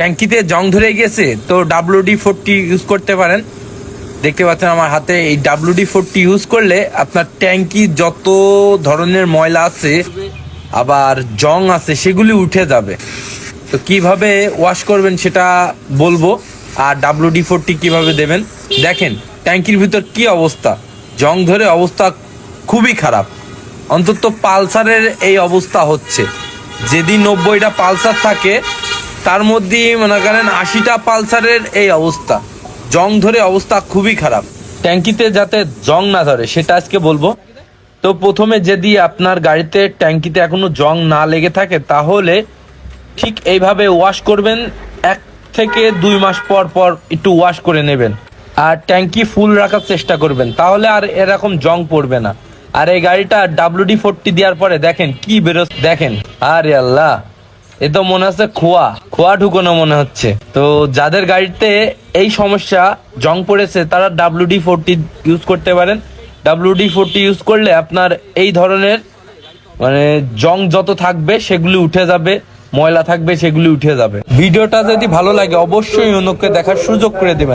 ট্যাঙ্কিতে জং ধরে গেছে, তো ডাব্লিউডি ফোরটি ইউজ করতে পারেন। দেখতে পাচ্ছেন আমার হাতে এই ডাব্লিউডি ফোরটি ইউজ করলে আপনার ট্যাঙ্কি যত ধরনের ময়লা আছে, আবার জং আছে, সেগুলি উঠে যাবে। তো কীভাবে ওয়াশ করবেন সেটা বলব, আর ডাব্লিউডি ফোরটি কীভাবে দেবেন? দেখেন, ট্যাঙ্কির ভিতর কি অবস্থা? জং ধরে অবস্থা খুবই খারাপ। অন্তত পালসারের এই অবস্থা হচ্ছে। যেদিন নব্বইটা পালসার থাকে তার মধ্যেই মনে করেন আশিটা পালসারের এই অবস্থা। জং ধরে অবস্থা খুবই খারাপ। ট্যাঙ্কিতে যাতে জং না ধরে, সেটা আজকে বলব। তো প্রথমে যদি আপনার গাড়িতে ট্যাঙ্কিতে এখনও জং না লেগে থাকে, তাহলে ঠিক এইভাবে ওয়াশ করবেন। এক থেকে দুই মাস পর পর একটু ওয়াশ করে নেবেন। আর ট্যাঙ্কি ফুল রাখার চেষ্টা করবেন। তাহলে আর এরকম জং পড়বে না। আর এই গাড়িটা ডাব্লিউডি ফোরটি দেওয়ার পরে দেখেন কি বেরো দেখেন, আরে আল্লাহ! এ মনে হচ্ছে খোয়া খোয়া ঢুকোনো মনে হচ্ছে। তো যাদের গাড়িতে এই সমস্যা জং পড়েছে, তারা ডাব্লিউডি ফোরটি ইউজ করতে পারেন। ডাব্লিউডি ফোরটি ইউজ করলে আপনার এই ধরনের মানে জং যত থাকবে, সেগুলি উঠে যাবে, ময়লা থাকবে, সেগুলি উঠে যাবে। ভিডিওটা যদি ভালো লাগে, অবশ্যই অন্যকে দেখার সুযোগ করে দেবেন।